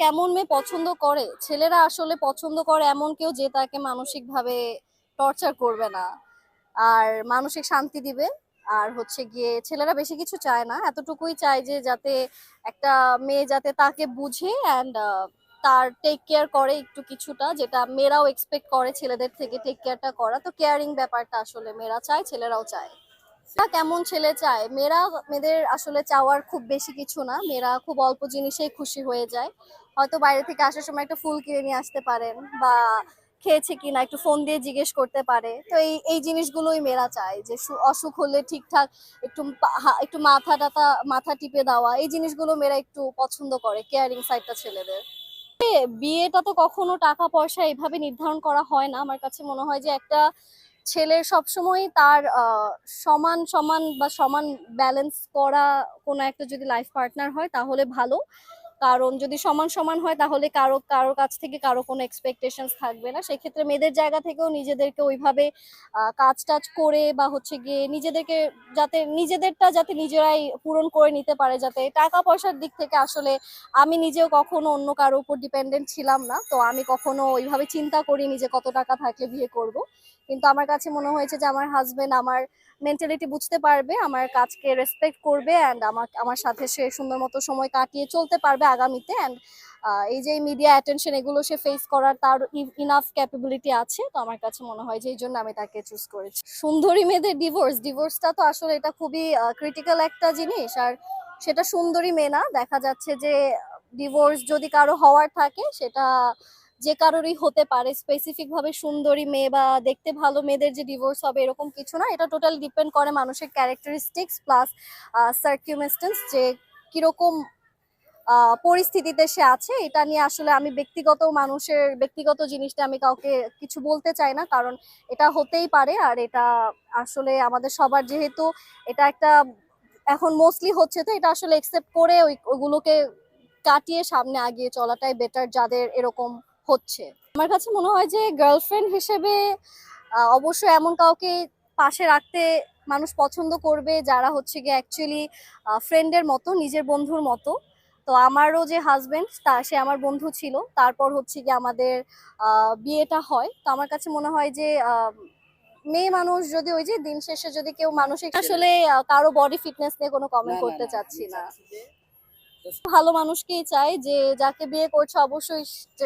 কেমন মেয়ে পছন্দ করে? ছেলেরা আসলে পছন্দ করে এমন কেউ যে তাকে মানসিকভাবে টর্চার করবে না। আর মানসিক শান্তি দিবে। আর হচ্ছে গিয়ে ছেলেরা বেশি কিছু চায় না। এতটুকুই চায় যে যাতে একটা মেয়ে যাতে তাকে বুঝে অ্যান্ড তার টেক কেয়ার করে একটু কিছুটা, যেটা মেয়েরাও এক্সপেক্ট করে ছেলেদের থেকে টেক কেয়ারটা করা। তো কেয়ারিং ব্যাপারটা আসলে মেয়েরা চায়, ছেলেরাও চায়। কেমন ছেলে চায়? মেয়েরা, মেয়েদের আসলে চাওয়ার খুব বেশি কিছু না। মেয়েরা খুব অল্প জিনিসেই খুশি হয়ে যায়। হয়তো বাইরে থেকে আসার সময় একটা ফুল কিনে নিয়ে আসতে পারেন বা খেয়েছে কিনা একটু ফোন দিয়ে জিজ্ঞেস করতে পারে। তো এই এই জিনিসগুলোই মেয়েরা চায় যে অসুখ হলে ঠিকঠাক একটু একটু মাথা টাথা, মাথা টিপে দেওয়া, এই জিনিসগুলো মেয়েরা একটু পছন্দ করে কেয়ারিং সাইডটা ছেলেদের। বিয়েটা তো কখনো টাকা পয়সা এভাবে নির্ধারণ করা হয় না। আমার কাছে মনে হয় যে একটা ছেলের সবসময় তার সমান সমান বা সমান ব্যালেন্স করা কোনো একটা যদি লাইফ পার্টনার হয় তাহলে ভালো। কারণ যদি সমান সমান হয় তাহলে কারও কারও কাছ থেকে কারও কোনো এক্সপেকটেশনস থাকবে না। সেক্ষেত্রে মেয়েদের জায়গা থেকেও নিজেদেরকে ওইভাবে কাজ টাজ করে বা হচ্ছে গিয়ে নিজেদেরকে যাতে, নিজেদেরটা যাতে নিজেরাই পূরণ করে নিতে পারে, যাতে টাকা পয়সার দিক থেকে আসলে আমি নিজেও কখনো অন্য কারও উপর ডিপেন্ডেন্ট ছিলাম না। তো আমি কখনো ওইভাবে চিন্তা করিনি যে কত টাকা থাকলে বিয়ে করব। কিন্তু আমার কাছে মনে হয়েছে যে আমার হাজবেন্ড আমার মেন্টালিটি বুঝতে পারবে, আমার কাজকে রেসপেক্ট করবে অ্যান্ড আমার আমার সাথে সে সুন্দর মতো সময় কাটিয়ে চলতে পারবে। আগামীতে অ্যান্ড এই যে মিডিয়া অ্যাটেনশন এগুলো সে ফেস করার তার ইনাফ ক্যাপাবিলিটি আছে, তো আমার কাছে মনে হয় যে এই জন্য আমি তাকে চুজ করেছি। সুন্দরী মেয়েদের ডিভোর্স ডিভোর্সটা তো আসলে এটা খুবই ক্রিটিক্যাল একটা জিনিস। আর সেটা সুন্দরী মেয়ে না, দেখা যাচ্ছে যে ডিভোর্স যদি কারও হওয়ার থাকে, সেটা যে কারোরই হতে পারে। স্পেসিফিক ভাবে সুন্দরী মেয়ে বা দেখতে ভালো মেয়েদের যে ডিভোর্স হবে এরকম কিছু না, এটা টোটাল ডিপেন্ড করে মানুষের ক্যারেক্টারিস্টিক্স প্লাস সার্কিউমেস্টেন্স যে কীরকম পরিস্থিতিতে সে আছে, এটা নিয়ে আসলে আমি ব্যক্তিগত মানুষের, ব্যক্তিগত জিনিসটা আমি কাউকে কিছু বলতে চাই না, কারণ এটা হতেই পারে আর এটা আসলে আমাদের সবার যেহেতু এটা একটা, এখন মোস্টলি হচ্ছে তো, এটা আসলে একসেপ্ট করে ওই, ওগুলোকে কাটিয়ে সামনে আগিয়ে চলাটাই বেটার যাদের এরকম হচ্ছে। আমার কাছে মনে হয় যে গার্লফ্রেন্ড হিসেবে অবশ্যই এমন কাউকে পাশে রাখতে মানুষ পছন্দ করবে, যারা হচ্ছে গিয়ে অ্যাকচুয়ালি ফ্রেন্ডের মতো, নিজের বন্ধুর মতো। তো আমারও যে হাজবেন্ড তা সে আমার বন্ধু ছিল। তারপর হচ্ছে কি আমাদের আহ, বিয়েটা হয়। তো আমার কাছে মনে হয় যে আহ, মেয়ে মানুষ যদি ওই যে দিন শেষে যদি কেউ মানসিক আসলে কারও বডি ফিটনেস নিয়ে কোনো কমেন্ট করতে চাচ্ছি না। ভালো মানুষকেই চাই যে যাকে বিয়ে করছে অবশ্যই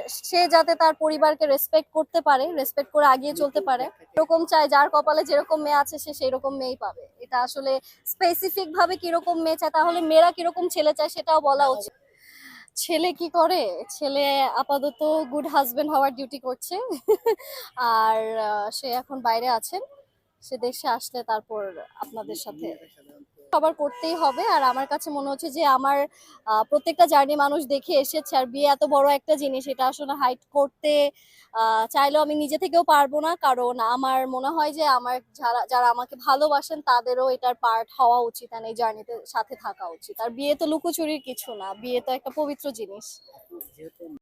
সে- যাতে তার পরিবারকে রেসপেক্ট করতে পারে রেসপেক্ট করে আগিয়ে চলতে পারে। এরকম চাই, যার কপালে যেরকম মেয়ে আছে সে সেই রকম মেয়েই পাবে। এটা আসলে স্পেসিফিক ভাবে কীরকম মেয়ে চায়, তাহলে মেয়েরা কীরকম ছেলে চায় সেটাও বলা উচিত। ছেলে কি করে? ছেলে আপাতত গুড হাজবেন্ড হওয়ার ডিউটি করছে। আর সে এখন বাইরে আছেন সে দেশে আসলে তারপর আপনাদের সাথে সবার করতেই হবে। আর আমার কাছে মনে হচ্ছে যে আমার প্রত্যেকটা জার্নি মানুষ দেখে এসেছে। আর বিয়ে এত বড় একটা জিনিস, এটা আসলে হাইট করতে চাইলেও আমি নিজে থেকেও পারব না। কারণ আমার মনে হয় যে আমার যারা যারা আমাকে ভালোবাসেন, তাদেরও এটার পার্ট হওয়া উচিত আর এই জার্নিতে সাথে থাকা উচিত। আর বিয়ে তো লুকোচুরির কিছু না, বিয়ে তো একটা পবিত্র জিনিস।